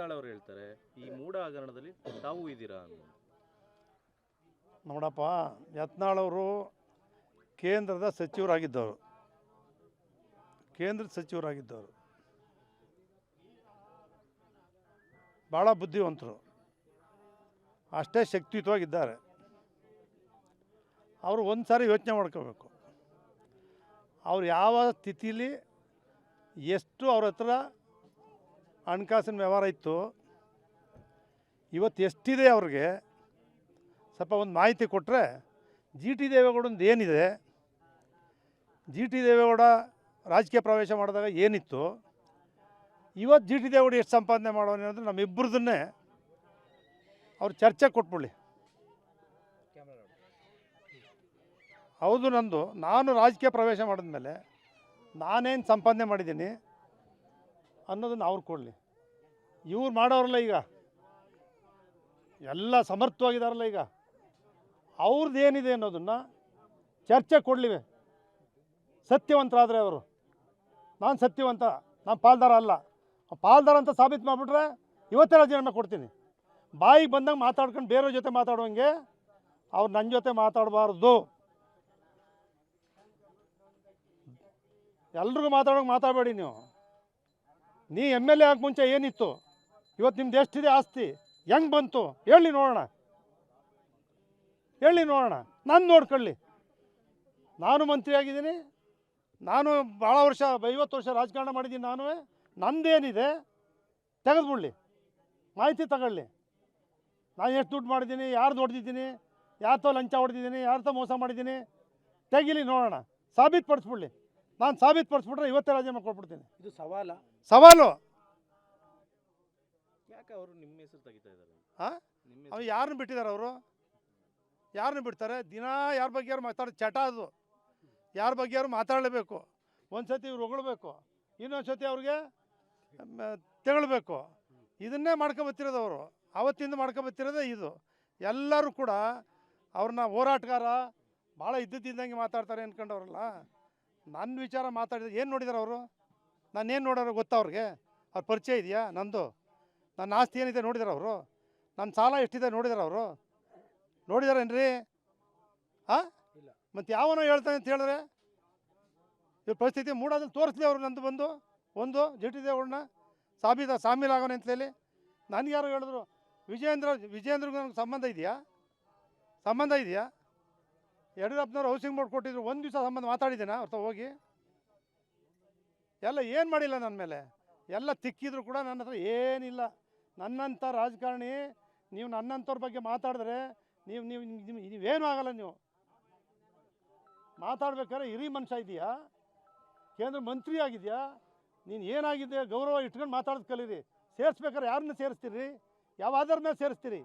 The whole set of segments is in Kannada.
ಯತ್ನಾಳ್ ಅವರು ಹೇಳ್ತಾರೆ, ಈ ಮೂಢ ಹಗರಣದಲ್ಲಿ ತಾವು ಇದ್ದೀರಾ? ನೋಡಪ್ಪ ಯತ್ನಾಳವರು ಕೇಂದ್ರದ ಸಚಿವರಾಗಿದ್ದವರು. ಕೇಂದ್ರದ ಸಚಿವರಾಗಿದ್ದವರು. ಭಾಳ ಬುದ್ಧಿವಂತರು. ಅಷ್ಟೇ ಶಕ್ತಿಯುತವಾಗಿದ್ದಾರೆ. ಅವರು ಒಂದು ಸಾರಿ ಯೋಚನೆ ಮಾಡ್ಕೋಬೇಕು. ಅವ್ರು ಯಾವ ಸ್ಥಿತಿಲಿ ಎಷ್ಟು ಅವ್ರ ಹತ್ರ ಹಣಕಾಸಿನ ವ್ಯವಹಾರ ಇತ್ತು. ಇವತ್ತು ಎಷ್ಟಿದೆ ಅವ್ರಿಗೆ? ಸ್ವಲ್ಪ ಒಂದು ಮಾಹಿತಿ ಕೊಟ್ಟರೆ ಜಿ ಟಿ ದೇವೇಗೌಡಂದು ಏನಿದೆ? ಜಿ ಟಿ ದೇವೇಗೌಡ ರಾಜಕೀಯ ಪ್ರವೇಶ ಮಾಡಿದಾಗ ಏನಿತ್ತು? ಇವತ್ತು ಜಿ ಟಿ ದೇವೇಗೌಡ ಎಷ್ಟು ಸಂಪಾದನೆ ಮಾಡೋಣ ಅಂದರೆ ನಮ್ಮಿಬ್ಬರದನ್ನೇ ಅವ್ರು ಚರ್ಚೆ ಕೊಟ್ಬಿಡ್ಲಿ. ಹೌದು ನಂದು. ನಾನು ರಾಜಕೀಯ ಪ್ರವೇಶ ಮಾಡಿದ್ಮೇಲೆ ನಾನೇನು ಸಂಪಾದನೆ ಮಾಡಿದ್ದೀನಿ ಅನ್ನೋದನ್ನು ಅವ್ರು ಕೊಡಲಿ. ಇವ್ರು ಮಾಡೋರಲ್ಲ ಈಗ. ಎಲ್ಲ ಸಮರ್ಥವಾಗಿದ್ದಾರಲ್ಲ ಈಗ. ಅವ್ರದ್ದು ಏನಿದೆ ಅನ್ನೋದನ್ನು ಚರ್ಚೆ ಕೊಡಲಿವೆ. ಸತ್ಯವಂತರಾದರೆ ಅವರು. ನಾನು ಸತ್ಯವಂತ, ನಾನು ಪಾಲ್ದಾರ ಅಲ್ಲ. ಪಾಲ್ದಾರ ಅಂತ ಸಾಬೀತು ಮಾಡಿಬಿಟ್ರೆ ಇವತ್ತೇ ರಾಜೀನಾಮೆ ಕೊಡ್ತೀನಿ. ಬಾಯಿಗೆ ಬಂದಾಗ ಮಾತಾಡ್ಕೊಂಡು ಬೇರೆಯವ್ರ ಜೊತೆ ಮಾತಾಡುವಂಗೆ ಅವ್ರು ನನ್ನ ಜೊತೆ ಮಾತಾಡಬಾರ್ದು. ಎಲ್ರಿಗೂ ಮಾತಾಡೋಂಗೆ ಮಾತಾಡಬೇಡಿ ನೀವು. ನೀ ಎಂ ಎಲ್ ಎ ಆಗೋಕ್ಕೆ ಮುಂಚೆ ಏನಿತ್ತು? ಇವತ್ತು ನಿಮ್ದು ಎಷ್ಟಿದೆ ಆಸ್ತಿ? ಹೆಂಗೆ ಬಂತು? ಹೇಳಿ ನೋಡೋಣ. ಹೇಳಿ ನೋಡೋಣ. ನಾನು ನೋಡ್ಕೊಳ್ಳಿ. ನಾನು ಮಂತ್ರಿ ಆಗಿದ್ದೀನಿ. ನಾನು ಭಾಳ ವರ್ಷ ಐವತ್ತು ವರ್ಷ ರಾಜಕಾರಣ ಮಾಡಿದ್ದೀನಿ ನಾನು. ನಂದೇನಿದೆ? ತೆಗೆದುಬಿಡ್ಲಿ. ಮಾಹಿತಿ ತಗೊಳ್ಳಿ. ನಾನು ಎಷ್ಟು ದುಡ್ಡು ಮಾಡಿದ್ದೀನಿ? ಯಾರು ಹೊಡೆದಿದ್ದೀನಿ ಯಾರ್ತೋ ಲಂಚ ಹೊಡೆದಿದ್ದೀನಿ? ಯಾರ್ತೋ ಮೋಸ ಮಾಡಿದ್ದೀನಿ? ತೆಗಿಲಿ ನೋಡೋಣ. ಸಾಬೀತು ಪಡಿಸ್ಬಿಡ್ಲಿ ನಾನು ಸಾಬೀತು ಪಡಿಸ್ಬಿಟ್ರೆ ಇವತ್ತೇ ರಾಜೀನಾಮೆ ಕೊಟ್ಬಿಡ್ತೀನಿ. ಇದು ಸವಾಲ? ಸವಾಲು. ಯಾಕೆ ಅವರು ನಿಮ್ಮ ಹೆಸರು ತೆಗಿತಾ ಇದ್ದಾರೆ? ಆ? ನಿಮ್ಮ ಅವ ಹೆಸರು- ಯಾರನ್ನ ಬಿಟ್ಟಿದ್ದಾರೆ ಅವರು? ಯಾರನ್ನ ಬಿಡ್ತಾರೆ? ದಿನ ಯಾರ ಬಗ್ಗೆ ಯಾರು ಮಾತಾಡೋ ಚಟ ಅದು. ಯಾರ ಬಗ್ಗೆ ಯಾರು ಮಾತಾಡಲೇಬೇಕು? ಒಂದು ಸತಿ ಇವ್ರು ಹೊಗಳ್ಬೇಕು. ಇನ್ನೊಂದು ಸತಿ ಅವ್ರಿಗೆ ತೆಗಳ್ಬೇಕು. ಇದನ್ನೇ ಮಾಡ್ಕೊಬತ್ತಿರೋದು ಅವರು. ಅವತ್ತಿಂದ ಮಾಡ್ಕೊಬತ್ತಿರೋದೇ ಇದು. ಎಲ್ಲರೂ ಕೂಡ ಅವ್ರನ್ನ ಹೋರಾಟಗಾರ ಭಾಳ ಇದ್ದಿದ್ದಂಗೆ ಮಾತಾಡ್ತಾರೆ ಅಂದ್ಕೊಂಡವ್ರಲ್ಲ ನನ್ನ ವಿಚಾರ ಮಾತಾಡಿದ್ರೆ ಏನು ನೋಡಿದಾರೆ ಅವರು? ನಾನೇನು ನೋಡೋರು ಗೊತ್ತಾ ಅವ್ರಿಗೆ? ಅವ್ರ ಪರಿಚಯ ಇದೆಯಾ ನಂದು ನನ್ನ ಆಸ್ತಿ ಏನಿದೆ ನೋಡಿದಾರೆ ಅವರು? ನನ್ನ ಸಾಲ ಎಷ್ಟಿದೆ ನೋಡಿದಾರೆ ಅವರು? ನೋಡಿದಾರೇನ್ರಿ? ಹಾಂ ಇಲ್ಲ. ಮತ್ತು ಯಾವನೋ ಹೇಳ್ತಾನೆ ಅಂತ ಹೇಳಿದ್ರೆ? ಇವ್ರ ಪರಿಸ್ಥಿತಿ ಮೂಡೋದ್ರಲ್ಲಿ ತೋರಿಸ್ಲಿ ಅವರು ನಂದು ಬಂದು. ಒಂದು ಜಟಿದೇವ್ರನ್ನ ಸಾಬೀದ ಸಾಮೀಲಾಗೋಣ ಅಂತ ಹೇಳಿ. ನನಗೆ ಯಾರು ಹೇಳಿದ್ರು, ವಿಜಯೇಂದ್ರ, ವಿಜಯೇಂದ್ರಿಗೂ ನನಗೆ ಸಂಬಂಧ ಇದೆಯಾ? ಸಂಬಂಧ ಇದೆಯಾ? ಯಡಿಯೂರಪ್ಪನವ್ರು ಹೌಸಿಂಗ್ ಬೋರ್ಡ್ ಕೊಟ್ಟಿದ್ರು, ಒಂದು ದಿವಸ ಸಂಬಂಧ ಮಾತಾಡಿದ್ದೇನೆ ಅವ್ರ ಹೋಗಿ? ಎಲ್ಲ ಏನು ಮಾಡಿಲ್ಲ ನನ್ನ ಮೇಲೆ? ಎಲ್ಲ ತಿಕ್ಕಿದ್ರು ಕೂಡ ನನ್ನ ಹತ್ರ ಏನಿಲ್ಲ. ನನ್ನಂಥ ರಾಜಕಾರಣಿ, ನೀವು ನನ್ನಂಥವ್ರ ಬಗ್ಗೆ ಮಾತಾಡಿದ್ರೆ ನೀವು ನೀವು, ನೀವು- ನೀವೇನೂ ಆಗಲ್ಲ ನೀವು. ಮಾತಾಡ್ಬೇಕಾದ್ರೆ ಹಿರಿ ಮನುಷ್ಯ ಇದೆಯಾ? ಕೇಂದ್ರ ಮಂತ್ರಿ ಆಗಿದೆಯಾ? ನೀನು ಏನಾಗಿದೆ? ಗೌರವ ಇಟ್ಕೊಂಡು ಮಾತಾಡೋದು ಕಲೀರಿ. ಸೇರಿಸ್ಬೇಕಾದ್ರೆ ಯಾರನ್ನ ಸೇರಿಸ್ತೀರಿ? ಯಾವ ಆಧಾರ ಮೇಲೆ ಸೇರಿಸ್ತೀರಿ?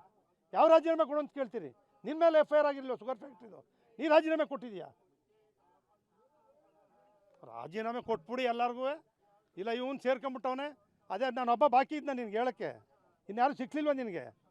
ಯಾವ ರಾಜೀನಾಮೆ ಕೊಡು ಅಂತ ಕೇಳ್ತೀರಿ? ನಿಮ್ಮ ಮೇಲೆ ಎಫ್ ಐ ಆರ್ ಆಗಿರಲಿಲ್ಲ ಶುಗರ್ ಫ್ಯಾಕ್ಟ್ರಿದು ನೀನು ರಾಜೀನಾಮೆ ಕೊಟ್ಟಿದೀಯಾ? ರಾಜೀನಾಮೆ ಕೊಟ್ಬಿಡಿ ಎಲ್ಲರಿಗೂ ಇಲ್ಲ ಇವನು ಸೇರ್ಕೊಂಬಿಟ್ಟವನೆ ಅದೇ ನಾನು ಒಬ್ಬ ಬಾಕಿ ಇದ್ದ ನಿನ್ಗೆ ಹೇಳೋಕ್ಕೆ. ಇನ್ಯಾರು ಸಿಕ್ಲಿಲ್ವ ನಿನಗೆ?